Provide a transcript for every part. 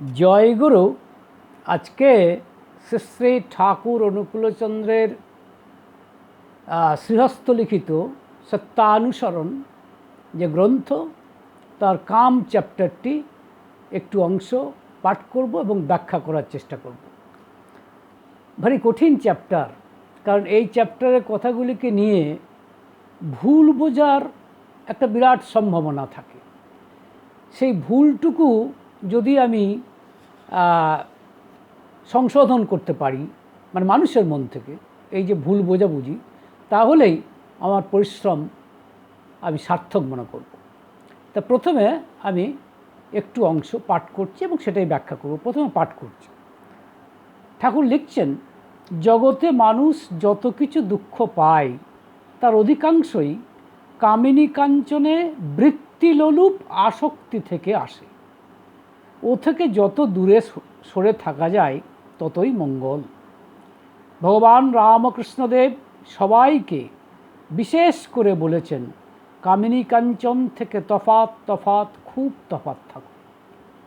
জয়গুরু আজকে শ্রী ঠাকুর অনুকূলচন্দ্রের আহ, শ্রীহস্ত লিখিত সত্যানুসরণ যে গ্রন্থ তার কাম চ্যাপ্টারটি একটু অংশ পাঠ করব এবং ব্যাখ্যা করার চেষ্টা করব। ভারী কঠিন চ্যাপ্টার কারণ এই চ্যাপ্টারের কথাগুলিকে নিয়ে ভুল বোঝার একটা বিরাট সম্ভাবনা থাকে। সেই ভুলটুকু যদি আমি সংশোধন করতে পারি মানে মানুষের মন থেকে, এই যে ভুল বোঝাবুঝি, তাহলেই আমার পরিশ্রম আমি সার্থক মনে করব। তা প্রথমে আমি একটু অংশ পাঠ করছি এবং সেটাই ব্যাখ্যা করব। প্রথমে পাঠ করছি। ঠাকুর লিখছেন, জগতে মানুষ যত কিছু দুঃখ পায়, তার অধিকাংশই কামিনী কাঞ্চনে বৃত্তিলোলুপ আসক্তি থেকে আসে। ও থেকে যত দূরে সরে থাকা যায়, ততই মঙ্গল। ভগবান রামকৃষ্ণদেব সবাইকে বিশেষ করে বলেছেন, কামিনী কাঞ্চন থেকে তফাত তফাত খুব তফাত থাকো।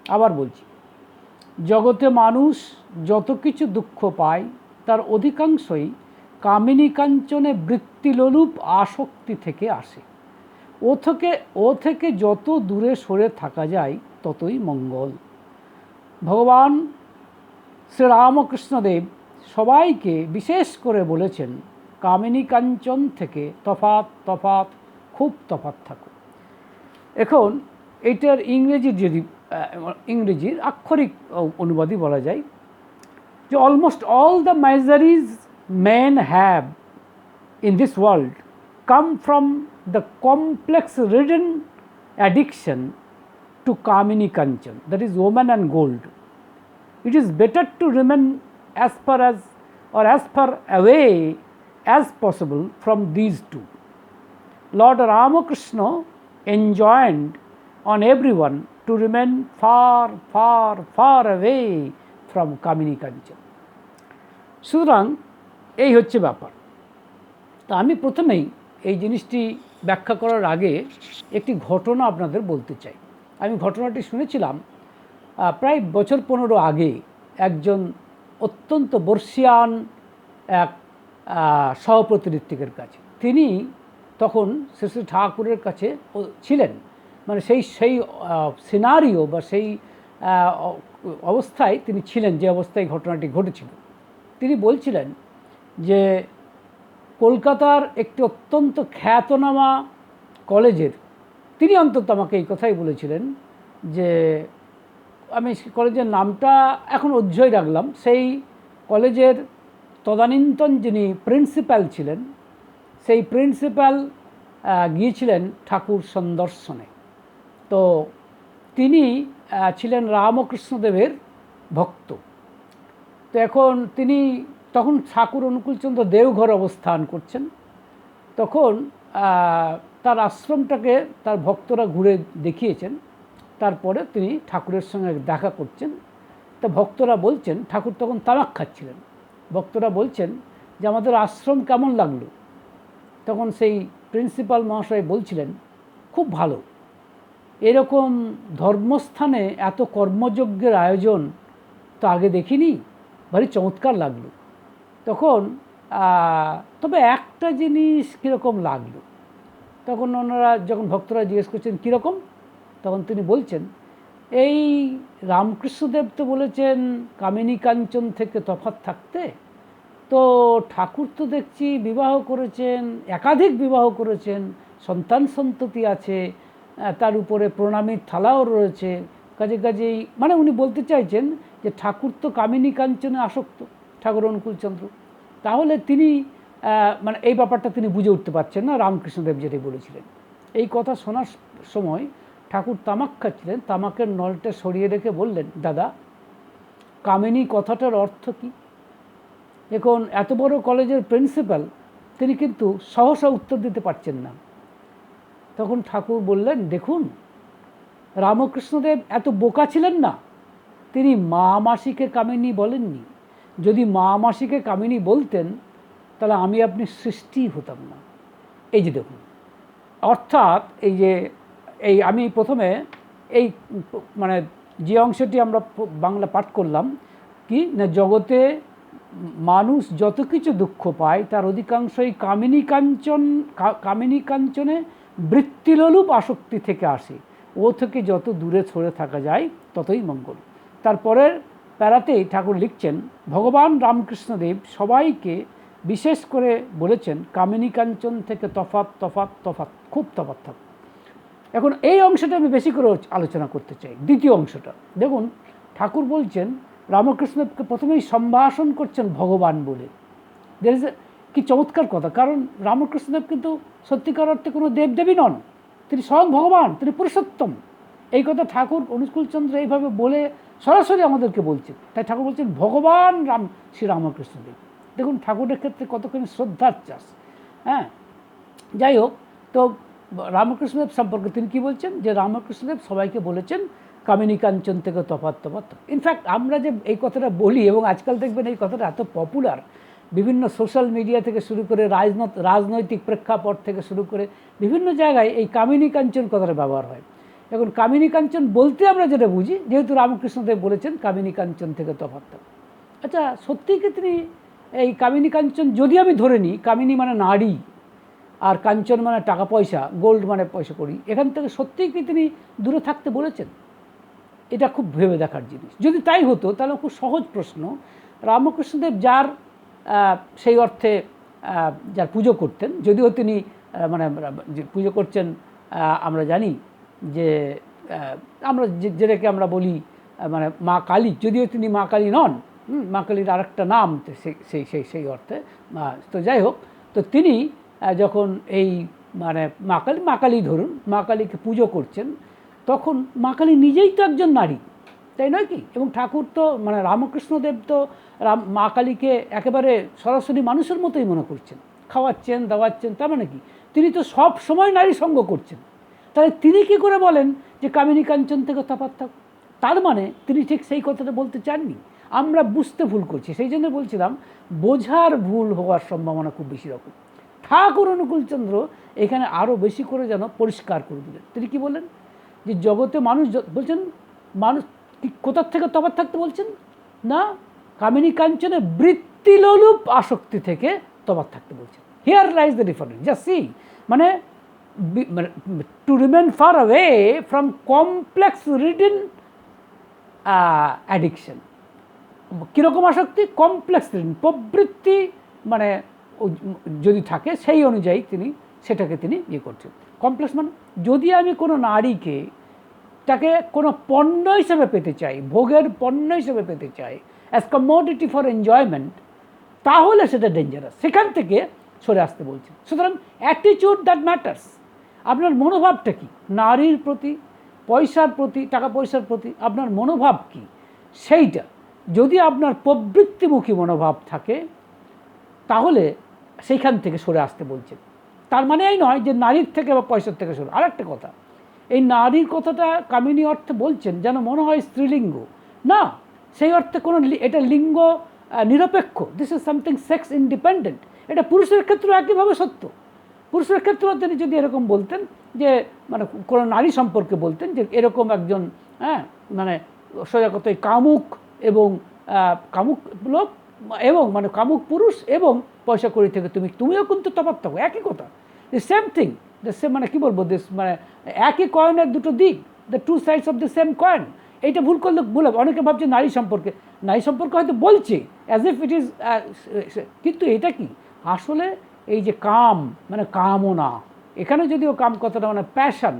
আবার বলছি, জগতে মানুষ যত কিছু দুঃখ পায়, তার অধিকাংশই কামিনী কাঞ্চনে বৃত্তিলোলুপ আসক্তি থেকে আসে। ও থেকে ও থেকে যত দূরে সরে থাকা যায় ততই মঙ্গল। ভগবান শ্রীরামকৃষ্ণদেব সবাইকে বিশেষ করে বলেছেন, কামিনী কাঞ্চন থেকে তফাত তফাত খুব তফাত থাকো। এখন এটার ইংরেজি যদি ইংরেজির আক্ষরিক অনুবাদই বলা যায় যে almost all the miseries man have in this world come from the complex ridden addiction to Kamini Kanchan, that is woman and gold. It is better to remain as far as or as far away as possible from these two. Lord Ramakrishna enjoined on everyone to remain far, far, far away from Kamini Kanchan. সুতরাং এই হচ্ছে ব্যাপার তা আমি প্রথমেই এই জিনিসটি ব্যাখ্যা করার আগে একটি ঘটনা আপনাদের বলতে চাই আমি ঘটনাটি শুনেছিলাম প্রায় বছর পনেরো আগে একজন অত্যন্ত বর্ষিয়ান এক আহ, সহপ্রতিনিধিকের কাছে। তিনি তখন শ্রী শ্রী ঠাকুরের কাছে ছিলেন। মানে সেই সেই সিনারিও বা সেই অবস্থায় তিনি ছিলেন যে অবস্থায় ঘটনাটি ঘটেছিল। তিনি বলছিলেন যে কলকাতার একটি অত্যন্ত খ্যাতনামা কলেজের তিনি অন্তত আমাকে এই কথাই বলেছিলেন যে আমি কলেজের নামটা এখন অধ্যয় রাখলাম। সেই কলেজের তদানীন্তন যিনি প্রিন্সিপাল ছিলেন, সেই প্রিন্সিপাল গিয়েছিলেন ঠাকুর সন্দর্শনে। তো তিনি ছিলেন রামকৃষ্ণদেবের ভক্ত। তো এখন তিনি তখন ঠাকুর অনুকূলচন্দ্র দেওঘর অবস্থান করছেন। তখন তার আশ্রমটাকে তার ভক্তরা ঘুরে দেখিয়েছেন। তারপরে তিনি ঠাকুরের সঙ্গে দেখা করছেন। তা ভক্তরা বলছেন, ঠাকুর তখন তামাক খাচ্ছিলেন। ভক্তরা বলছেন যে, আমাদের আশ্রম কেমন লাগল? তখন সেই প্রিন্সিপাল মহাশয় বলছিলেন, খুব ভালো। এরকম ধর্মস্থানে এত কর্মযজ্ঞের আয়োজন তো আগে দেখিনি, ভারী চমৎকার লাগল। তখন তবে একটা জিনিস কীরকম লাগল? তখন ওনারা যখন ভক্তরা জিজ্ঞেস করছেন, কীরকম? তখন তিনি বলছেন, এই রামকৃষ্ণদেব তো বলেছেন, কামিনী কাঞ্চন থেকে তফাৎ থাকতে। তো ঠাকুর তো দেখছি বিবাহ করেছেন, একাধিক বিবাহ করেছেন, সন্তান সন্ততি আছে তার উপরে প্রণামীর থালাও রয়েছে। কাজে কাজেই মানে উনি বলতে চাইছেন যে ঠাকুর তো কামিনী কাঞ্চনে আসক্ত, ঠাকুর অনুকূলচন্দ্র। তাহলে তিনি মানে এই ব্যাপারটা তিনি বুঝে উঠতে পারছেন না, রামকৃষ্ণদেব যেটি বলেছিলেন। এই কথা শোনার সময় ঠাকুর তামাক খাচ্ছিলেন তামাকের নলটা সরিয়ে রেখে বললেন, দাদা, কামিনী কথাটার অর্থ কী? এখন এত বড় কলেজের প্রিন্সিপাল, তিনি কিন্তু সহসা উত্তর দিতে পারছেন না। তখন ঠাকুর বললেন, দেখুন, রামকৃষ্ণদেব এত বোকা ছিলেন না। তিনি মা মাসিকে কামিনী বলেননি। যদি মা মাসিকে কামিনী বলতেন তাহলে আমি আপনি সৃষ্টি হতাম না। এই যে দেখুন, অর্থাৎ এই যে, এই আমি প্রথমে এই মানে যে অংশটি আমরা বাংলা পাঠ করলাম, কি না জগতে মানুষ যত কিছু দুঃখ পায়, তার অধিকাংশই কামিনী কাঞ্চন কামিনী কাঞ্চনে বৃত্তিলোলুপ আসক্তি থেকে আসে। ও থেকে যত দূরে সরে থাকা যায়, ততই মঙ্গল। তারপরের প্যারাতেই ঠাকুর লিখছেন, ভগবান রামকৃষ্ণদেব সবাইকে বিশেষ করে বলেছেন, কামিনী কাঞ্চন থেকে তফাত তফাত তফাত খুব তফাত থাক। এখন এই অংশটা আমি বেশি করে আলোচনা করতে চাই, দ্বিতীয় অংশটা। দেখুন, ঠাকুর বলছেন, রামকৃষ্ণকে প্রথমেই সম্ভাষণ করছেন ভগবান বলে। দের ইজ কি চমৎকার কথা, কারণ রামকৃষ্ণদেব কিন্তু সত্যিকার অর্থে কোনো দেবদেবী নন। তিনি স্বয়ং ভগবান, তিনি পুরুষোত্তম। এই কথা ঠাকুর অনুকূলচন্দ্র এইভাবে বলে সরাসরি আমাদেরকে বলছেন। তাই ঠাকুর বলছেন, ভগবান রাম, শ্রী রামকৃষ্ণদেব। দেখুন, ঠাকুরের ক্ষেত্রে কতখানি শ্রদ্ধার চাষ। হ্যাঁ? যাই হোক, তো রামকৃষ্ণদেব সম্পর্কে তিনি কি বলছেন? যে রামকৃষ্ণদেব সবাইকে বলেছেন, কামিনী কাঞ্চন থেকে তফাত তফাত ইনফ্যাক্ট আমরা যে এই কথাটা বলি এবং আজকাল দেখবেন এই কথাটা এত পপুলার বিভিন্ন সোশ্যাল মিডিয়া থেকে শুরু করে রাজনত, রাজনৈতিক প্রেক্ষাপট থেকে শুরু করে বিভিন্ন জায়গায় এই কামিনী কাঞ্চন কথাটা ব্যবহার হয়। এখন কামিনী কাঞ্চন বলতে আমরা যেটা বুঝি, যেহেতু রামকৃষ্ণদেব বলেছেন, কামিনী কাঞ্চন থেকে তফাত। আচ্ছা সত্যিই কি তিনি এই কামিনী কাঞ্চন যদি আমি ধরে নিই, কামিনী মানে নারী আর কাঞ্চন মানে টাকা পয়সা, গোল্ড মানে পয়সা করি, এখান থেকে সত্যিই কি তিনি দূরে থাকতে বলেছেন? এটা খুব ভেবে দেখার জিনিস। যদি তাই হতো, তাহলে খুব সহজ প্রশ্ন। রামকৃষ্ণদেব যার সেই অর্থে যার পুজো করতেন, যদিও তিনি মানে পুজো করছেন আমরা জানি যে আমরা যেটাকে আমরা বলি মানে মা কালী, যদিও তিনি মা কালী নন মা কালীর আরেকটা নাম সেই সেই সেই অর্থে। তো যাই হোক, তো তিনি যখন এই মানে মা কালী মা কালী ধরুন মা কালীকে পুজো করছেন, তখন মা কালী নিজেই তো একজন নারী, তাই নয় কি? এবং ঠাকুর তো মানে রামকৃষ্ণদেব তো রাম মা কালীকে একেবারে সরাসরি মানুষের মতোই মনে করছেন। খাওয়াচ্ছেন, দাওয়াচ্ছেন, তার মানে কি? তিনি তো সব সময় নারী সঙ্গ করছেন। তাহলে তিনি কি করে বলেন যে কামিনী কাঞ্চন থেকে থাক তার মানে তিনি ঠিক সেই কথাটা বলতে চাননি? আমরা বুঝতে ভুল করছি। সেই জন্য বলছিলাম, বোঝার ভুল হওয়ার সম্ভাবনা খুব বেশি রকম। ঠাকুর অনুকূলচন্দ্র এখানে আরও বেশি করে যেন পরিষ্কার করে দিলেন। তিনি কি বললেন? যে জগতে মানুষ বলছেন, মানুষ কোথার থেকে তফাৎ থাকতে বলছেন? না, কামিনী কাঞ্চনে বৃত্তিলোলুপ আসক্তি থেকে তফাৎ থাকতে বলছেন। Here rise the difference just see মানে to remain far away from complex ridden addiction কীরকম আসক্তি? কমপ্লেক্স প্রবৃত্তি মানে যদি থাকে সেই অনুযায়ী তিনি সেটাকে তিনি ইয়ে করছেন। কমপ্লেক্স মানে যদি আমি কোনো নারীকে তাকে কোনো পণ্য হিসেবে পেতে চাই, ভোগের পণ্য হিসেবে পেতে চাই অ্যাজ কমোডিটি ফর এনজয়মেন্ট তাহলে সেটা ডেঞ্জারাস সেখান থেকে সরে আসতে বলছে। সুতরাং অ্যাটিটিউড দ্যাট ম্যাটার্স আপনার মনোভাবটা কি? নারীর প্রতি, পয়সার প্রতি, টাকা পয়সার প্রতি আপনার মনোভাব কি? সেইটা যদি আপনার প্রবৃত্তিমুখী মনোভাব থাকে, তাহলে সেইখান থেকে সরে আসতে বলছেন। তার মানে এই নয় যে নারীর থেকে বা পয়সার থেকে সরে। আরেকটা কথা, এই নারীর কথাটা কামিনী অর্থে বলছেন যেন মনে হয় স্ত্রীলিঙ্গ। না, সেই অর্থে কোনো এটা লিঙ্গ নিরপেক্ষ। This is something sex independent এটা পুরুষের ক্ষেত্রেও একইভাবে সত্য। পুরুষের ক্ষেত্রেও তিনি যদি এরকম বলতেন যে মানে কোনো নারী সম্পর্কে বলতেন যে, এরকম একজন হ্যাঁ মানে সোজা কথায় কামুক এবং কামুক লোক এবং মানে কামুক পুরুষ এবং পয়সা করি থেকে তুমি, তুমিও কিন্তু তফাৎ থাকো, একই কথা। The same thing the same মানে কী বলব দিস মানে একই কয়েনের দুটো দিক the two sides of the same coin এইটা ভুল করলে ভুল হবে, অনেকে ভাবছে নারী সম্পর্কে নারী সম্পর্কে হয়তো বলছে অ্যাজ ইফ ইট ইজ কিন্তু এটা কি? আসলে এই যে কাম মানে কামনা, এখানে যদিও কাম কথাটা মানে প্যাশন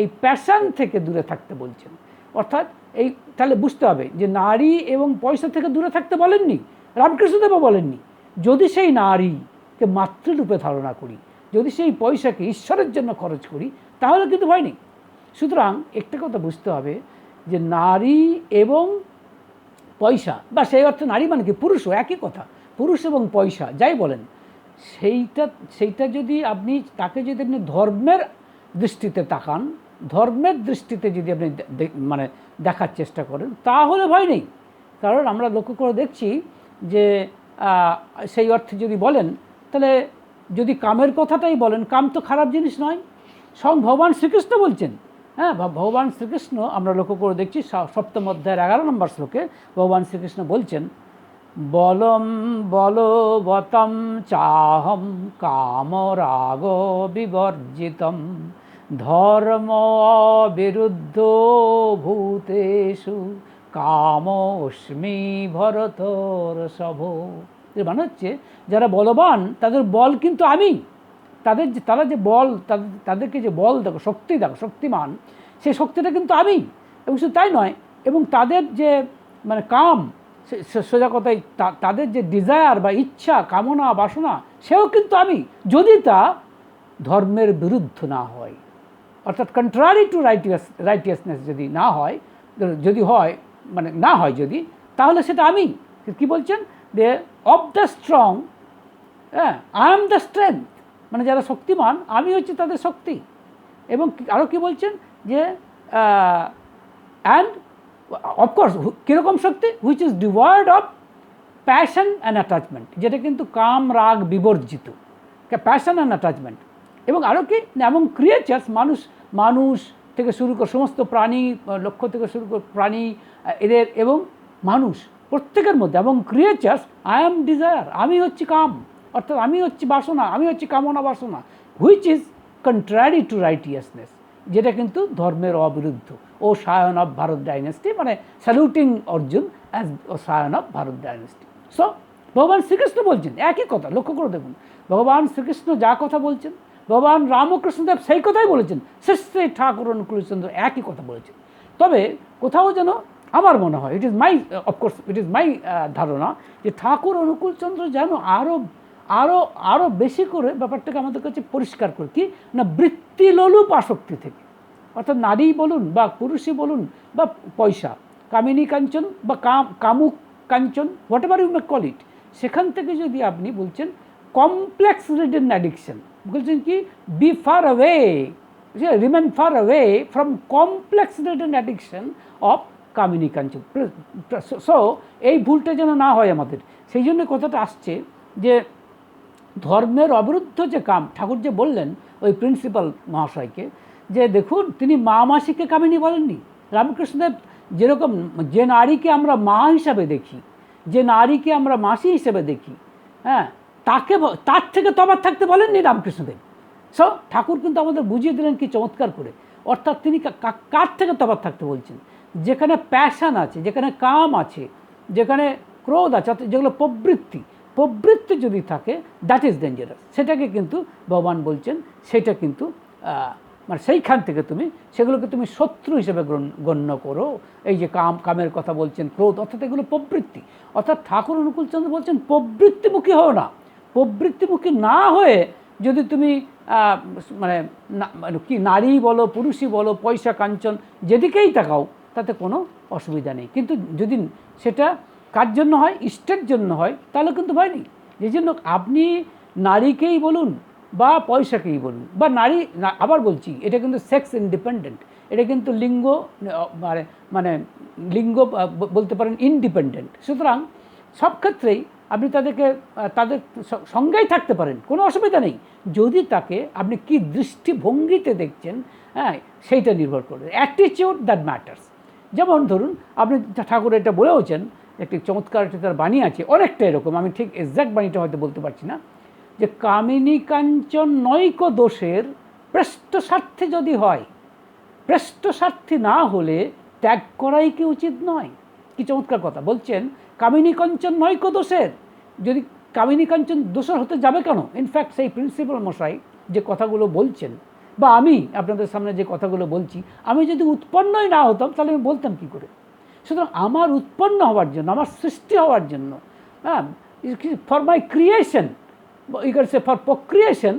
এই প্যাশন থেকে দূরে থাকতে বলছেন। অর্থাৎ এই তাহলে বুঝতে হবে যে নারী এবং পয়সা থেকে দূরে থাকতে বলেননি, রামকৃষ্ণদেবও বলেননি। যদি সেই নারীকে মাতৃরূপে ধারণা করি, যদি সেই পয়সাকে ঈশ্বরের জন্য খরচ করি, তাহলে কিন্তু ভয় নেই সুতরাং একটা কথা বুঝতে হবে যে নারী এবং পয়সা, বা সেই অর্থে নারী মানে কি? পুরুষও একই কথা। পুরুষ এবং পয়সা, যাই বলেন, সেইটা সেইটা যদি আপনি তাকে যদি আপনি ধর্মের দৃষ্টিতে তাকান ধর্মের দৃষ্টিতে যদি আপনি মানে দেখার চেষ্টা করেন, তাহলে ভয় নেই। কারণ আমরা লক্ষ্য করে দেখছি যে সেই অর্থে যদি বলেন, তাহলে যদি কামের কথাটাই বলেন, কাম তো খারাপ জিনিস নয়। স্বয়ং ভগবান শ্রীকৃষ্ণ বলছেন। হ্যাঁ ভগবান শ্রীকৃষ্ণ, আমরা লক্ষ্য করে দেখছি সপ্তম অধ্যায়ের এগারো নম্বর শ্লোকে ভগবান শ্রীকৃষ্ণ বলছেন, বলম বলবতম চাহম কামরাগ বিবর্জিতম। ধর্ম বিরুদ্ধ ভূতেষু, কামস্মি ভরতর সভ। এর মানে হচ্ছে, যারা বলবান, তাদের বল কিন্তু আমি। তাদের যে, তারা যে বল তাদের তাদেরকে যে বল দেখো, শক্তি দেখো, শক্তিমান সেই শক্তিটা কিন্তু আমি। এবং শুধু তাই নয়, এবং তাদের যে মানে কাম সোজা কথাই তা- তাদের যে ডিজায়ার বা ইচ্ছা, কামনা, বাসনা, সেও কিন্তু আমি। যদি তা ধর্মের বিরুদ্ধ না হয়। অর্থাৎ কন্ট্রারি টু রাইটিয়াস রাইটিয়াসনেস যদি না হয়, যদি হয় মানে না হয় যদি, তাহলে সেটা আমি। কি বলছেন? যে অফ দ্য স্ট্রং হ্যাঁ আই এম দ্য স্ট্রেংথ মানে যারা শক্তিমান, আমি হচ্ছে তাদের শক্তি। এবং আরও কি বলছেন? যে অ্যান্ড অফকোর্স কীরকম শক্তি? হুইচ ইজ ডিওয়ার্ড অফ প্যাশন অ্যান্ড অ্যাটাচমেন্ট যেটা কিন্তু কাম, রাগ, বিবর্জিত। প্যাশন অ্যান্ড অ্যাটাচমেন্ট এবং আরও কি? না, এবং ক্রিয়েচার্স মানুষ মানুষ থেকে শুরু করে সমস্ত প্রাণী লক্ষ্য থেকে শুরু করে প্রাণী এদের এবং মানুষ প্রত্যেকের মধ্যে এবং ক্রিয়েচার্স আই অ্যাম ডিজায়ার আমি হচ্ছি কাম অর্থাৎ আমি হচ্ছি বাসনা আমি হচ্ছি কামনা বাসনা which is contrary to righteousness যেটা কিন্তু ধর্মের অবিরুদ্ধ। O scion of Bharat dynasty মানে saluting Arjun as O scion of Bharat dynasty so ভগবান শ্রীকৃষ্ণ বলছেন একই কথা লক্ষ্য করে দেখুন ভগবান শ্রীকৃষ্ণ যা কথা বলছেন ভগবান রামকৃষ্ণদেব সেই কথাই বলেছেন। শ্রী ঠাকুর অনুকূলচন্দ্র একই কথা বলেছেন। তবে কোথাও যেন আমার মনে হয় it is my of course it is my ধারণা যে ঠাকুর অনুকূলচন্দ্র যেন আরও আরও আরও বেশি করে ব্যাপারটাকে আমাদের কাছে পরিষ্কার করে। কি? না বৃত্তিলোলুপ আসক্তি থেকে। অর্থাৎ নারী বলুন বা পুরুষই বলুন বা পয়সা, কামিনী কাঞ্চন বা কাম, কামুক কাঞ্চন whatever you may call it সেখান থেকে যদি আপনি বলছেন কমপ্লেক্স রিডেন অ্যাডিকশন বলছেন কি be far away remain far away from complex ridden addiction of কামিনী কাঞ্চন সো এই ভুলটা যেন না হয় আমাদের। সেই জন্য কথাটা আসছে যে, ধর্মের অবিরুদ্ধ যে কাম, ঠাকুর যে বললেন ওই প্রিন্সিপাল মহাশয়কে, যে দেখুন, তিনি মা মাসিকে কামিনী বলেননি। রামকৃষ্ণদেব যেরকম যে নারীকে আমরা মা হিসাবে দেখি, যে নারীকে আমরা মাসি হিসেবে দেখি হ্যাঁ তাকে তার থেকে তফাৎ থাকতে বলেননি রামকৃষ্ণদেব। সো ঠাকুর কিন্তু আমাদের বুঝিয়ে দিলেন কি চমৎকার করে। অর্থাৎ তিনি কার থেকে তফাৎ থাকতে বলছেন? যেখানে প্যাশান আছে, যেখানে কাম আছে, যেখানে ক্রোধ আছে, অর্থাৎ যেগুলো প্রবৃত্তি প্রবৃত্তি যদি থাকে দ্যাট ইজ ডেঞ্জারাস সেটাকে কিন্তু ভগবান বলছেন, সেটা কিন্তু মানে সেইখান থেকে তুমি, সেগুলোকে তুমি শত্রু হিসেবে গণ্য করো। এই যে কাম, কামের কথা বলছেন, ক্রোধ, অর্থাৎ এগুলো প্রবৃত্তি। অর্থাৎ ঠাকুর অনুকূলচন্দ্র বলছেন, প্রবৃত্তিমুখী হও না। প্রবৃত্তিমুখী না হয়ে যদি তুমি মানে মানে কি নারী বলো, পুরুষই বলো, পয়সা, কাঞ্চন, যেদিকেই তাকাও, তাতে কোনো অসুবিধা নেই। কিন্তু যদি সেটা কার জন্য হয়? ইষ্টের জন্য হয়, তাহলে কিন্তু ভয় নেই যে জন্য আপনি নারীকেই বলুন বা পয়সাকেই বলুন, বা নারী আবার বলছি, এটা কিন্তু সেক্স ইন্ডিপেন্ডেন্ট এটা কিন্তু লিঙ্গ মানে মানে লিঙ্গ বলতে পারেন ইন্ডিপেন্ডেন্ট সুতরাং সব ক্ষেত্রেই আপনি তাদেরকে তাদের সঙ্গেই থাকতে পারেন, কোনো অসুবিধা নেই। যদি তাকে আপনি কি দৃষ্টিভঙ্গিতে দেখছেন হ্যাঁ সেইটা নির্ভর করে। অ্যাটিটিউড দ্যাট ম্যাটার্স যেমন ধরুন, আপনি ঠাকুর এটা বলেওছেন, একটি চমৎকার একটি তার বাণী আছে, অনেকটা এরকম, আমি ঠিক এক্স্যাক্ট বাণীটা হয়তো বলতে পারছি না, যে কামিনী কাঞ্চন নৈক দোষের পৃষ্ঠ স্বার্থে যদি হয় স্বার্থী না হলে ত্যাগ করাই কি উচিত নয়? কি চমৎকার কথা। বলছেন কামিনী কাঞ্চন নৈক দোষের। যদি কামিনী কাঞ্চন দোষের হতে যাবে কেন? ইনফ্যাক্ট সেই প্রিন্সিপাল মশাই যে কথাগুলো বলছেন, বা আমি আপনাদের সামনে যে কথাগুলো বলছি, আমি যদি উৎপন্নই না হতাম, তাহলে আমি বলতাম কী করে? সুতরাং আমার উৎপন্ন হওয়ার জন্য, আমার সৃষ্টি হওয়ার জন্য হ্যাঁ for my creation you can say for procreation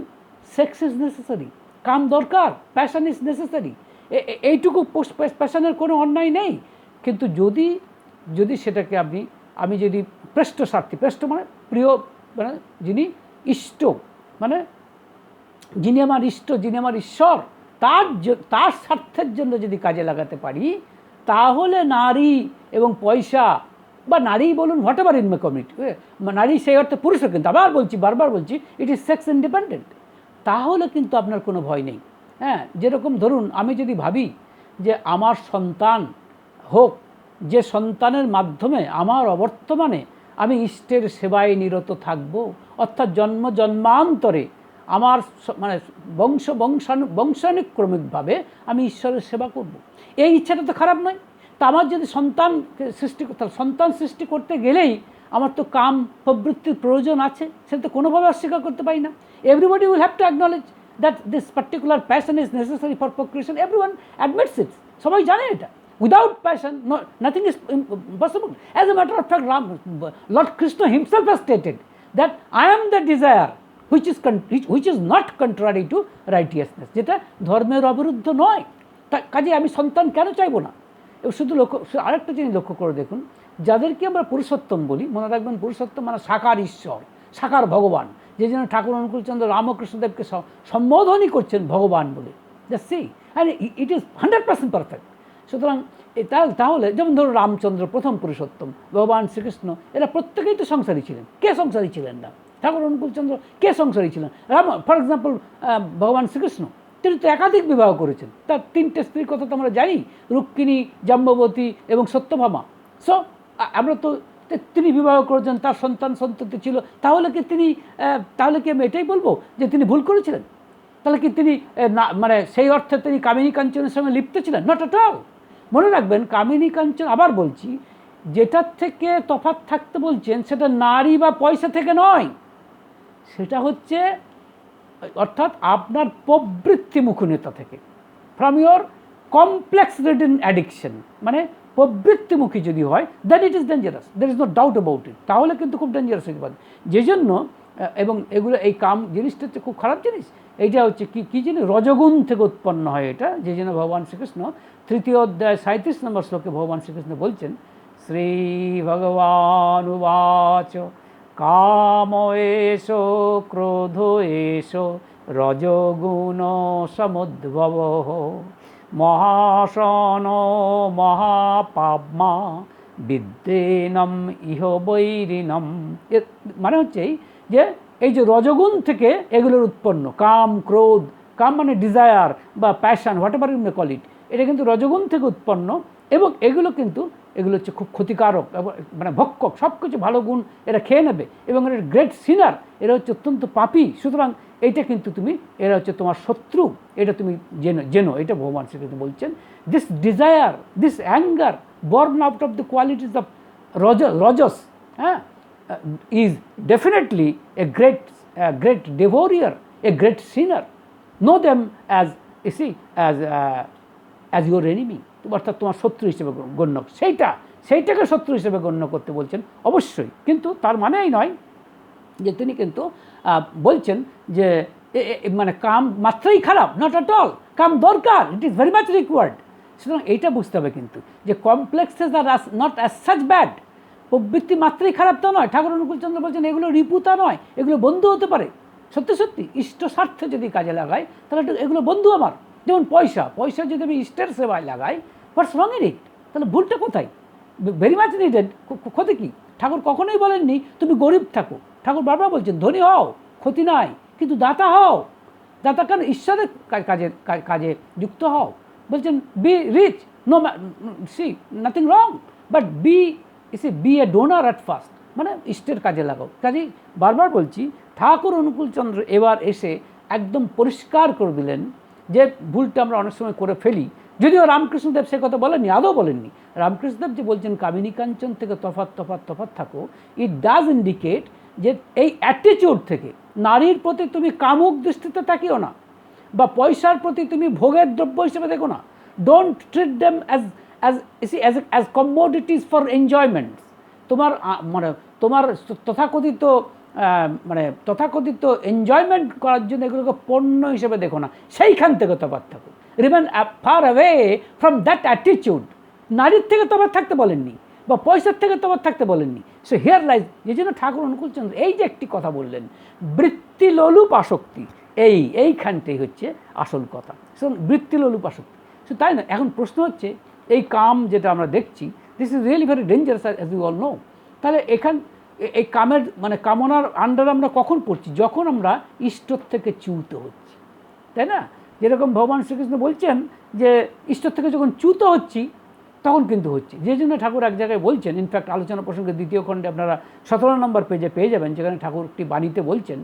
sex is necessary কাম দরকার প্যাশন ইজ নেসেসারি এইটুকু প্যাশনের কোনো অন্যায় নেই। কিন্তু যদি যদি সেটাকে আপনি আমি যদি পৃষ্ঠ স্বার্থী পৃষ্ঠ মানে প্রিয় মানে যিনি ইষ্ট মানে যিনি আমার ইষ্ট, যিনি আমার ঈশ্বর, তার তার স্বার্থের জন্য যদি কাজে লাগাতে পারি, তাহলে নারী এবং পয়সা, বা নারী বলুন whatever in my committee নারী সেই অর্থে পুরুষও কিন্তু, আবার বলছি, বারবার বলছি ইট ইজ সেক্স ইন্ডিপেন্ডেন্ট তাহলে কিন্তু আপনার কোনো ভয় নেই। হ্যাঁ যেরকম ধরুন, আমি যদি ভাবি যে আমার সন্তান হোক যে সন্তানের মাধ্যমে আমার অবর্তমানে আমি ইষ্টের সেবায় নিরত থাকব, অর্থাৎ জন্ম জন্মান্তরে আমার মানে বংশ বংশানু, বংশানুক্রমিকভাবে আমি ঈশ্বরের সেবা করব। এই ইচ্ছাটা তো খারাপ নয়। তা আমার যদি সন্তান সৃষ্টি করতে সন্তান সৃষ্টি করতে গেলেই আমার তো কাম প্রবৃত্তির প্রয়োজন আছে, সেটা তো কোনোভাবে অস্বীকার করতে পারি না। Everybody will have to acknowledge that this particular passion is necessary for procreation every one admits it সবাই জানে এটা। Without passion no nothing is possible as a matter of fact Ram Lord Krishna himself has stated that I am the desire which is which is not contrary to righteousness যেটা ধর্মের অবিরুদ্ধ নয়। কাজে আমি সন্তান কেন চাইব না? শুধু লক্ষ্য আরেকটা জিনিস লক্ষ্য করে দেখুন। যাদেরকে আমরা পুরুষোত্তম বলি, মনে রাখবেন পুরুষোত্তম মানে সাকার ঈশ্বর, সাকার ভগবান। যে জন্য ঠাকুর অনুকূলচন্দ্র রামকৃষ্ণদেবকে সম্বোধনই করছেন ভগবান বলে। That see and it is hundred percent perfect সুতরাং এ তা- তাহলে যেমন ধরুন রামচন্দ্র প্রথম পুরুষোত্তম, ভগবান শ্রীকৃষ্ণ, এরা প্রত্যেকেই তো সংসারী ছিলেন। কে সংসারী ছিলেন না? ঠাকুর অনুকূলচন্দ্র, কে সংসারী ছিলেন? রাম, ফর এক্সাম্পল ভগবান শ্রীকৃষ্ণ, তিনি তো একাধিক বিবাহ করেছেন। তার তিনটে স্ত্রীর কথা তো আমরা জানি, রুক্মিণী, জাম্ববতী এবং সত্যভামা। সো আমরা তো তিনি বিবাহ করেছেন, তার সন্তান সন্ততি ছিল, তাহলে কি তিনি তাহলে কি আমি এটাই বলব যে তিনি ভুল করেছিলেন? তাহলে কি তিনি মানে সেই অর্থে তিনি কামিনী কাঞ্চনের সঙ্গে লিপ্ত ছিলেন? নট অ্যাট অল মনে রাখবেন, কামিনী কাঞ্চন, আবার বলছি, যেটার থেকে তফাৎ থাকতে বলছেন, সেটা নারী বা পয়সা থেকে নয়। সেটা হচ্ছে, অর্থাৎ আপনার প্রবৃত্তি মুখনীয়তা থেকে। From your complex ridden addiction মানে প্রবৃত্তিমুখী যদি হয় that it is dangerous there is no doubt about it তাহলে কিন্তু খুব ডেঞ্জারাস হতে পারে। যে জন্য এবং এগুলো, এই কাম জিনিসটা হচ্ছে খুব খারাপ জিনিস। এইটা হচ্ছে কি, কী জিনিস রজগুণ থেকে উৎপন্ন হয় এটা, যে জন্য ভগবান শ্রীকৃষ্ণ তৃতীয় অধ্যায় সাঁত্রিশ নম্বর শ্লোকে ভগবান শ্রীকৃষ্ণ বলছেন, শ্রী ভগবান উবাচ কাম এসো ক্রোধ এসো রজগুণ সমুদ্ভব মহাসন মহাপাবমা বিদ্যেনম ইহ বৈরিনম মানে হচ্ছে যে এই যে রজগুণ থেকে এগুলোর উৎপন্ন, কাম, ক্রোধ, কাম মানে ডিজায়ার বা passion whatever you may call it এটা কিন্তু রজগুণ থেকে উৎপন্ন এবং এগুলো কিন্তু, এগুলো হচ্ছে খুব ক্ষতিকারক মানে ভক্ষক সব কিছু ভালো গুণ এরা খেয়ে নেবে এবং এরা গ্রেট সিনার এরা হচ্ছে অত্যন্ত পাপি। সুতরাং এইটা কিন্তু তুমি, এরা হচ্ছে তোমার শত্রু, এটা তুমি জেনো জেনো, এটা ভগবান শ্রীকৃষ্ণ বলছেন। This desire this anger born out of the qualities of raja, rajas হ্যাঁ? Is definitely a great great devourer a great sinner know them as easy as as your enemy অর্থাৎ তোমার শত্রু হিসেবে গণ্য। সেইটা, সেইটাকে শত্রু হিসেবে গণ্য করতে বলছেন, অবশ্যই। কিন্তু তার মানে এই নয় যে তিনি কিন্তু বলছেন যে মানে কাম মাত্রাই খারাপ নট অ্যাট অল কাম দরকার it is very much required সুতরাং এইটা বুঝতে হবে কিন্তু, যে complexes are not as such bad প্রবৃত্তি মাত্রাই খারাপ তা নয়। ঠাকুর অনুকূলচন্দ্র বলছেন, এগুলো রিপুতা নয়, এগুলো বন্ধু হতে পারে। সত্যি সত্যি, ইষ্ট স্বার্থে যদি কাজে লাগাই তাহলে এগুলো বন্ধু আমার। যেমন পয়সা পয়সা যদি আমি ইষ্টের সেবায় লাগাই হোয়াটস রং ইন ইট তাহলে ভুলটা কোথায়? ভেরি মাচ নিডেড ক্ষতি কী? ঠাকুর কখনোই বলেননি, তুমি গরিব থাকো। ঠাকুর বারবার বলছেন, ধনী হও, ক্ষতি নাই, কিন্তু দাতা হও। দাতা কেন? ঈশ্বরের কাজে কাজে যুক্ত হও। বলছেন be rich no see nothing wrong but be see be a donor at first মানে ইষ্টের কাজে লাগাও। কাজেই বারবার বলছি, ঠাকুর অনুকূলচন্দ্র এবার এসে একদম পরিষ্কার করে দিলেন যে ভুলটা আমরা অনেক সময় করে ফেলি। যদিও রামকৃষ্ণদেব সে কথা বলেননি, আদৌ বলেননি। রামকৃষ্ণদেব যে বলছেন, কামিনী কাঞ্চন থেকে তফাৎ তফাৎ তফাত থাকো। ইট ডাজ ইন্ডিকেট যে এই অ্যাটিটিউড থেকে, নারীর প্রতি তুমি কামুক দৃষ্টিতে তাকিও না, বা পয়সার প্রতি তুমি ভোগের দ্রব্য হিসেবে দেখো না। Don't treat them as as easy as as commodities for enjoyment তোমার মানে তোমার তথাকথিত মানে তথাকথিত এনজয়মেন্ট করার জন্য এগুলোকে পণ্য হিসেবে দেখো না। সেইখান থেকে তফাৎ থাকো remain far away from that attitude নারীর থেকে তফাৎ থাকতে বলেননি বা পয়সার থেকে তফাৎ থাকতে বলেননি। সো হেয়ার লাইজ যে জন্য ঠাকুর অনুকূলচন্দ্র এই যে একটি কথা বললেন, বৃত্তিলোলুপ আসক্তি, এই, এইখানটাই হচ্ছে আসল কথা। সুতরাং বৃত্তিলোলুপ আসক্তি। সো তাই না? এখন প্রশ্ন হচ্ছে এই কাম যেটা আমরা দেখছি this is really very dangerous as you all know তাহলে এখান, এই কামের মানে কামনার আন্ডারে আমরা কখন পড়ছি? যখন আমরা ইষ্টর থেকে চ্যুত হচ্ছি। তাই না? যেরকম ভগবান শ্রীকৃষ্ণ বলছেন যে, ঈশ্বর থেকে যখন চ্যুত হচ্ছি, তখন কিন্তু হচ্ছে। যে জন্য ঠাকুর এক জায়গায় বলছেন ইনফ্যাক্ট আলোচনা প্রসঙ্গে দ্বিতীয় খণ্ডে আপনারা সতেরো নম্বর পেজে পেয়ে যাবেন, যেখানে ঠাকুর একটি বাণীতে বলছেন,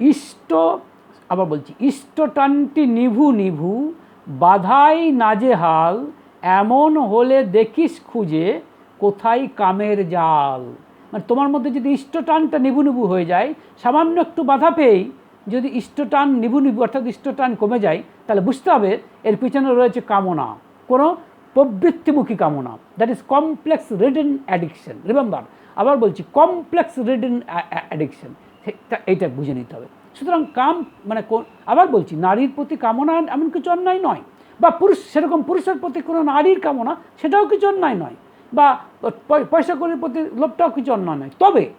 ইষ্ট আবার বলছি, ইষ্টটানটি নিভু নিভু, বাধাই নাজেহাল এমন হলে দেখিস খুঁজে কোথায় কামের জাল। মানে তোমার মধ্যে যদি ইষ্টটানটা নিভু নিভু হয়ে যায়, সামান্য একটু বাধা পেয়েই যদি ইষ্টটান নিবু নিভু অর্থাৎ ইষ্টটান কমে যায়, তাহলে বুঝতে হবে এর পিছনে রয়েছে কামনা। কোনো প্রবৃত্তিমুখী কামনা। That is complex ridden addiction remember আবার বলছি কমপ্লেক্স রিডেন অ্যাডিকশন এইটা বুঝে নিতে হবে। সুতরাং কাম মানে আবার বলছি, নারীর প্রতি কামনা এমন কিছু অন্যায় নয়। বা পুরুষ, সেরকম পুরুষের প্রতি কোনো নারীর কামনা, সেটাও কিছু অন্যায় নয়। বা পয়- পয়সা করির প্রতি লোভটাও কিছু অন্যায় নয়। তবে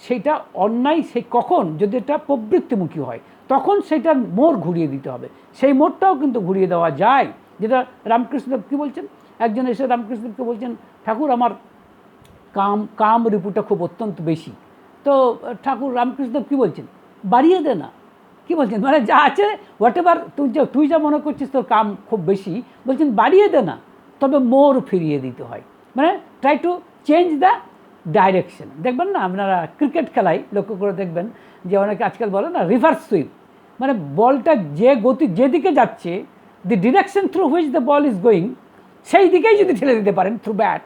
সেইটা অন্যায় সেই কখন, যদি এটা প্রবৃত্তিমুখী হয়, তখন সেটার মোড় ঘুরিয়ে দিতে হবে। সেই মোড়টাও কিন্তু ঘুরিয়ে দেওয়া যায়। যেটা রামকৃষ্ণদেব কী বলছেন? একজন এসে রামকৃষ্ণদেবকে বলছেন, ঠাকুর, আমার কাম কাম রিপুটা খুব অত্যন্ত বেশি। তো ঠাকুর রামকৃষ্ণদেব কী বলছেন? বাড়িয়ে দে না। কী বলছেন? মানে যা আছে হোয়াট এভার তুই যা তুই যা মনে করছিস তোর কাম খুব বেশি, বলছেন বাড়িয়ে দে না, তবে মোর ফিরিয়ে দিতে হয়। মানে try to change the direction দেখবেন না, আপনারা ক্রিকেট খেলায় লক্ষ্য করে দেখবেন যে অনেকে আজকাল বলে না রিভার্স সুইপ মানে বলটা যে গতি যেদিকে যাচ্ছে the direction through which the ball is going সেই দিকেই যদি ঠেলে দিতে পারেন থ্রু ব্যাট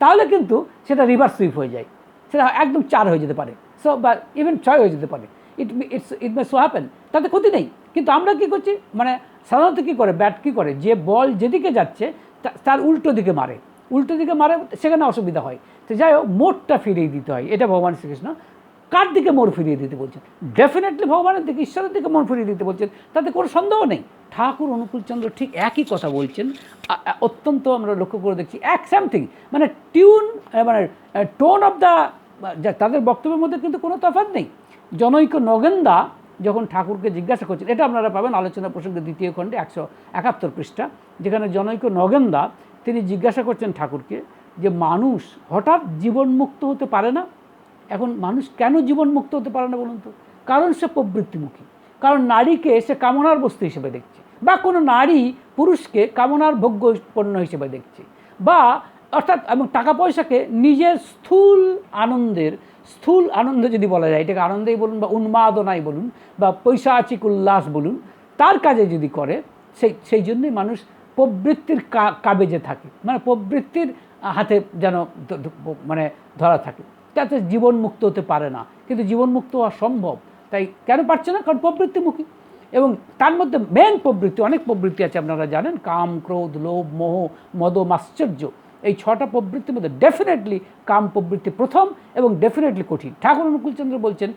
তাহলে কিন্তু সেটা রিভার্স সুইপ হয়ে যায়। সেটা একদম চার হয়ে যেতে পারে। সো বা ইভেন ছয় হয়ে যেতে পারে। It it's it may so happen তাতে ক্ষতি নেই। কিন্তু আমরা কি করছি? মানে সাধারণত কী করে? ব্যাট কী করে? যে বল যেদিকে যাচ্ছে তার উল্টো দিকে মারে। উল্টো দিকে মারে, সেখানে অসুবিধা হয়। তো যাই হোক মোড়টা ফিরিয়ে দিতে হয়। এটা ভগবান শ্রীকৃষ্ণ কার দিকে মোড় ফিরিয়ে দিতে বলছেন? ডেফিনেটলি ভগবানের দিকে, ঈশ্বরের দিকে মোড় ফিরিয়ে দিতে বলছেন। তাতে কোনো সন্দেহ নেই। ঠাকুর অনুকূলচন্দ্র ঠিক একই কথা বলছেন। অত্যন্ত আমরা লক্ষ্য করে দেখছি এক সামথিং মানে টিউন মানে টোন অফ দ্য তাদের বক্তব্যের মধ্যে কিন্তু কোনো তফাৎ নেই। জনৈক নগেন্দা যখন ঠাকুরকে জিজ্ঞাসা করছেন, এটা আপনারা পাবেন আলোচনা প্রসঙ্গে দ্বিতীয় খণ্ডে একশো একাত্তর পৃষ্ঠা, যেখানে জনৈক নগেন্দা তিনি জিজ্ঞাসা করছেন ঠাকুরকে যে মানুষ হঠাৎ জীবনমুক্ত হতে পারে না? এখন মানুষ কেন জীবনমুক্ত হতে পারে না বলুন তো? কারণ সে প্রবৃত্তিমুখী, কারণ নারীকে সে কামনার বস্তু হিসেবে দেখছে, বা কোনো নারী পুরুষকে কামনার ভোগ্য পণ্য হিসেবে দেখছে, বা অর্থাৎ, এবং টাকা পয়সাকে নিজের স্থূল আনন্দের, স্থূল আনন্দ যদি বলা যায়, এটাকে আনন্দেই বলুন বা উন্মাদনাই বলুন বা পৈশাচিক উল্লাস বলুন, তার কাজে যদি করে, সেই সেই জন্যই মানুষ প্রবৃত্তির কাবেজে থাকে। মানে প্রবৃত্তির হাতে যেন মানে ধরা থাকে। তাতে জীবন মুক্ত হতে পারে না। কিন্তু জীবন মুক্ত হওয়া সম্ভব। তাই কেন পারছে না? কারণ প্রবৃত্তিমুখী। এবং তার মধ্যে মেন প্রবৃত্তি, অনেক প্রবৃত্তি আছে, আপনারা জানেন, কাম, ক্রোধ, লোভ, মোহ, মদ মাশ্চর্য এই ছটা প্রবৃত্তির মধ্যে ডেফিনেটলি কাম প্রবৃত্তি প্রথম এবং ডেফিনেটলি কঠিন। ঠাকুর অনুকূলচন্দ্র বলছেন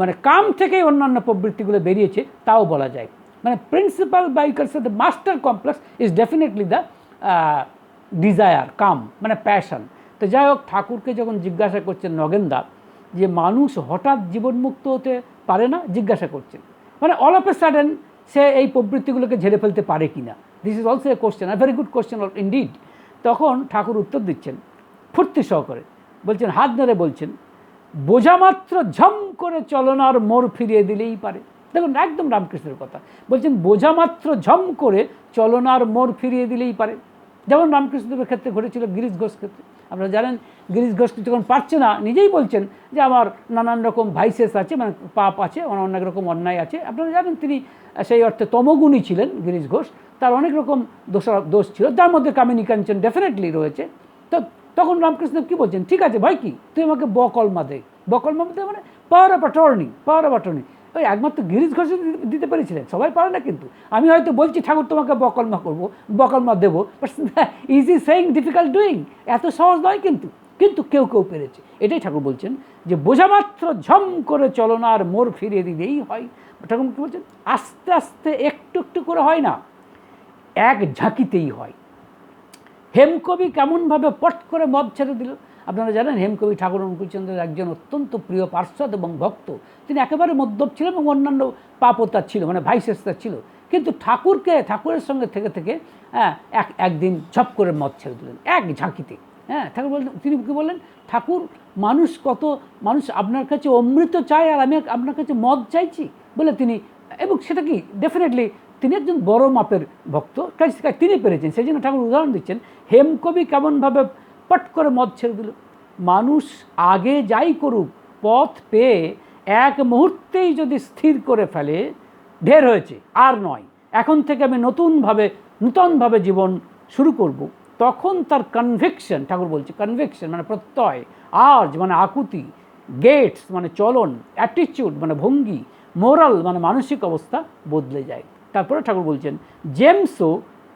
মানে কাম থেকেই অন্যান্য প্রবৃত্তিগুলো বেরিয়েছে, তাও বলা যায়। মানে প্রিন্সিপাল বা you can say the master complex is definitely the desire কাম মানে প্যাশন তো যাই হোক, ঠাকুরকে যখন জিজ্ঞাসা করছেন নগেন্দা, যে মানুষ হঠাৎ জীবনমুক্ত হতে পারে না? জিজ্ঞাসা করছেন। মানে অল অফ এ সাডেন সে এই প্রবৃত্তিগুলোকে ঝেড়ে ফেলতে পারে কি না this is also a question a very good question indeed তখন ঠাকুর উত্তর দিচ্ছেন, ফুর্তি সহকারে বলছেন, হাত ধরে বলছেন বোঝামাত্র ঝম করে চলনার মোর ফিরিয়ে দিলেই পারে। দেখুন, একদম রামকৃষ্ণের কথা। বলছেন বোঝামাত্র ঝম করে চলনার মোর ফিরিয়ে দিলেই পারে। যেমন রামকৃষ্ণদেবের ক্ষেত্রে ঘটেছিল গিরিশ ঘোষ ক্ষেত্রে। আপনারা জানেন, গিরিশ ঘোষ যখন পারছে না, নিজেই বলছেন যে আমার নানান রকম ভাইসেস আছে মানে পাপ আছে অনেক রকম অন্যায় আছে। আপনারা জানেন তিনি সেই অর্থে তমগুণী ছিলেন গিরিশ ঘোষ। তার অনেক রকম দোষ দোষ ছিল। তার মধ্যে কামিনী কাঞ্চন ডেফিনেটলি রয়েছে। তো তখন রামকৃষ্ণ কী বলছেন, ঠিক আছে ভাই কি, তুই আমাকে বকলমা দে। বকলমা দে মানে power of attorney power of attorney ওই একমাত্র গিরিশ ঘোষ দিতে পেরেছিলেন। সবাই পারে না কিন্তু। আমি হয়তো বলছি, ঠাকুর, তোমাকে বকলমা করব, বকলমা দেবো। ইজি সেইং ডিফিকাল্ট ডুইং এত সহজ নয় কিন্তু। কিন্তু কেউ কেউ পেরেছে। এটাই ঠাকুর বলছেন যে বোঝামাত্র ঝম করে চলনার মোর ফিরিয়ে দিলেই হয়। ঠাকুর কী বলছেন? আস্তে আস্তে একটু একটু করে হয় না, এক ঝাঁকিতেই হয়। হেমকবি কেমনভাবে পট করে মদ ছেড়ে দিল আপনারা জানেন হেমকবি ঠাকুর অনুকূলচন্দ্রের একজন অত্যন্ত প্রিয় পার্শ্বদ এবং ভক্ত। তিনি একেবারে মদ্যপ ছিলেন এবং অন্যান্য পাপও তার ছিল মানে ভাইসেস তার ছিল। কিন্তু ঠাকুরকে, ঠাকুরের সঙ্গে থেকে থেকে হ্যাঁ এক, একদিন ছপ করে মদ ছেড়ে দিলেন, এক ঝাঁকিতে। হ্যাঁ ঠাকুর বললেন, তিনি কী বললেন? ঠাকুর, মানুষ কত, মানুষ আপনার কাছে অমৃত চায় আর আমি আপনার কাছে মদ চাইছি? বলে তিনি, এবং সেটা কি? ডেফিনেটলি তিনি একজন বড় মাপের ভক্ত। তিনি পেরেছেন। সেই জন্য ঠাকুর উদাহরণ দিচ্ছেন, হেমকবি কেমনভাবে পট করে মদ ছেড়ে দিল। মানুষ আগে যাই করুক, পথ পেয়ে এক মুহূর্তেই যদি স্থির করে ফেলে, ঢের হয়েছে, আর নয়। এখন থেকে আমি নতুনভাবে, নূতনভাবে জীবন শুরু করব। তখন তার কনভিকশন ঠাকুর বলছে কনভিকশন মানে প্রত্যয় আজ মানে আকুতি গেটস মানে চলন অ্যাটিচিউড মানে ভঙ্গি মোরাল মানে মানসিক অবস্থা বদলে যায়। তারপরে ঠাকুর বলছেন জেমসও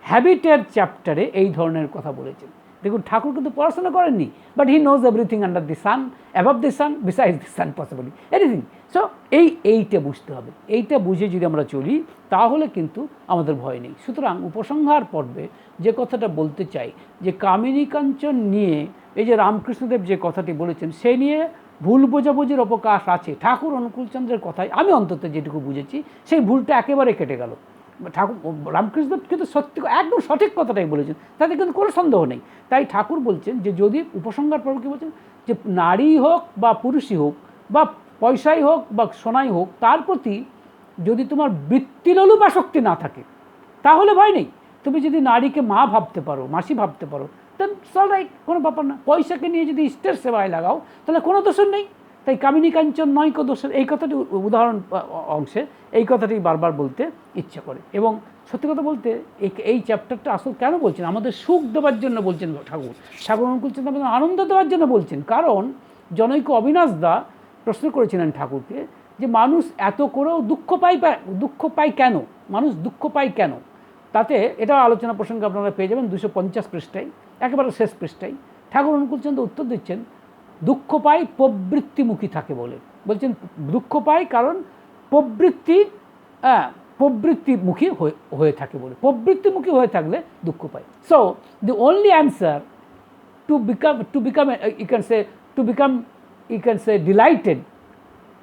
হ্যাবিটের চ্যাপ্টারে এই ধরনের কথা বলেছেন। দেখুন, ঠাকুর কিন্তু পড়াশোনা করেননি but he knows everything under the sun above the sun beside the sun possibly anything so এই, এইটা বুঝতে হবে। এইটা বুঝে যদি আমরা চলি, তাহলে কিন্তু আমাদের ভয় নেই। সুতরাং উপসংহার পর্বে যে কথাটা বলতে চাই, যে কামিনী কাঞ্চন নিয়ে, এই যে রামকৃষ্ণদেব যে কথাটি বলেছেন, সে নিয়ে ভুল বোঝাবুঝির অবকাশ আছে। ঠাকুর অনুকূলচন্দ্রের কথায় আমি অন্তত যেটুকু বুঝেছি, সেই ভুলটা একেবারে কেটে গেল। ঠাকুর, রামকৃষ্ণ কিন্তু সত্যি একদম সঠিক কথাটাই বলেছেন। তাতে কিন্তু কোনো সন্দেহ নেই। তাই ঠাকুর বলছেন যে, যদি উপসংহার পর্ব কী বলছেন যে, নারী হোক বা পুরুষই হোক বা পয়সাই হোক বা সোনাই হোক, তার প্রতি যদি তোমার বৃত্তিলোলুপ আসক্তি না থাকে, তাহলে ভয় নেই। তুমি যদি নারীকে মা ভাবতে পারো, মাসি ভাবতে পারো দেন সরাই কোনো ব্যাপার না। পয়সাকে নিয়ে যদি ইষ্টের সেবায় লাগাও, তাহলে কোনো দোষের নেই। তাই কামিনী কাঞ্চন নয় দোষের এই কথাটি উদাহরণ অংশে এই কথাটি বারবার বলতে ইচ্ছা করে। এবং সত্যি কথা বলতে এই- চ্যাপ্টারটা আসল কেন বলছেন? আমাদের সুখ দেওয়ার জন্য বলছেন ঠাকুর। ঠাকুর অনুকূলচন্দ্র আমাদের আনন্দ দেওয়ার জন্য বলছেন। কারণ জনৈক অবিনাশ দা প্রশ্ন করেছিলেন ঠাকুরকে যে মানুষ এত করেও দুঃখ পাই দুঃখ পায় কেন? মানুষ দুঃখ পায় কেন? তাতে এটা আলোচনা প্রসঙ্গে আপনারা পেয়ে যাবেন দুশো পঞ্চাশ পৃষ্ঠায়, একেবারে শেষ পৃষ্ঠায়। ঠাকুর অনুকূলচন্দ্র উত্তর দিচ্ছেন দুঃখ পায়, প্রবৃত্তিমুখী থাকে বলে। বলছেন, দুঃখ পায় কারণ প্রবৃত্তি হ্যাঁ প্রবৃত্তিমুখী হয়ে থাকে বলে। প্রবৃত্তিমুখী হয়ে থাকলে দুঃখ পায়। So the only answer to become to become you can say to become you can say delighted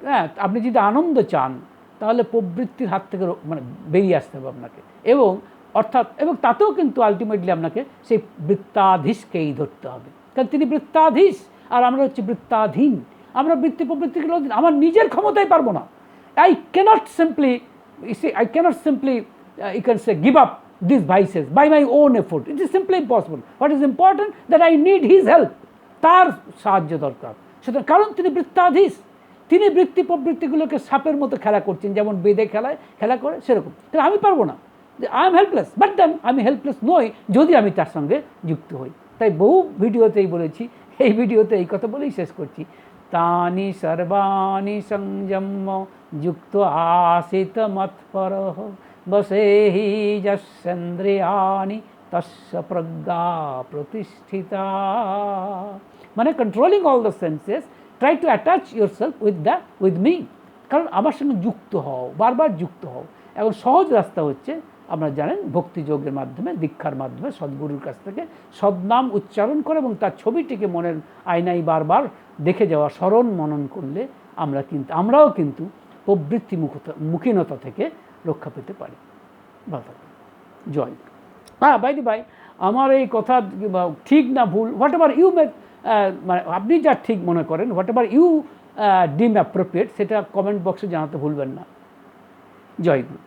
হ্যাঁ আপনি যদি আনন্দ চান, তাহলে প্রবৃত্তির হাত থেকে মানে বেরিয়ে আসতে হবে আপনাকে। এবং অর্থাৎ, এবং তাতেও কিন্তু আলটিমেটলি আপনাকে সেই বৃত্তাধীশকেই ধরতে হবে। কারণ তিনি বৃত্তাধীশ। আর আমরা হচ্ছে বৃত্তাধীন। আমরা বৃত্তি প্রবৃত্তিগুলো আমার নিজের ক্ষমতায় পারব না। I can't simply I can't simply you can say give up this vices by my own effort it is simply impossible what is important that I need his help তার সাহায্য দরকার। সুতরাং কারণ তিনি বৃত্তাধীশ। তিনি বৃত্তি প্রবৃত্তিগুলোকে সাপের মতো খেলা করছেন। যেমন বেদে খেলায়, খেলা করে সেরকম। কিন্তু আমি পারব না। I am helpless but then আমি হেল্পলেস নই যদি আমি তার সঙ্গে যুক্ত হই। তাই বহু ভিডিওতেই বলেছি এই ভিডিওতে এই কথা বলেই শেষ করছি। তানি সর্বাণি সংযম যুক্ত আসিত মৎপর বসে হি তস্য প্রজ্ঞা প্রতিষ্ঠিতা। মানে controlling all the senses try to attach yourself with the with me কারণ আমার সঙ্গে যুক্ত হও, বারবার যুক্ত হও। এবং সহজ রাস্তা হচ্ছে আপনারা জানেন ভক্তিযোগের মাধ্যমে, দীক্ষার মাধ্যমে সদ্গুরুর কাছ থেকে সদনাম উচ্চারণ করে এবং তার ছবিটিকে মনের আয়নায় বারবার দেখে যাওয়া, স্মরণ মনন করলে আমরা কিন্তু, আমরাও কিন্তু প্রবৃত্তি মুখীনতা থেকে রক্ষা পেতে পারি। ভালো জয়। হ্যাঁ বাইদি ভাই আমার এই কথা ঠিক না ভুল হোয়াট এভার ইউ মে মানে আপনি যা ঠিক মনে করেন whatever you deem appropriate সেটা কমেন্ট বক্সে জানাতে ভুলবেন না। জয় গুরু।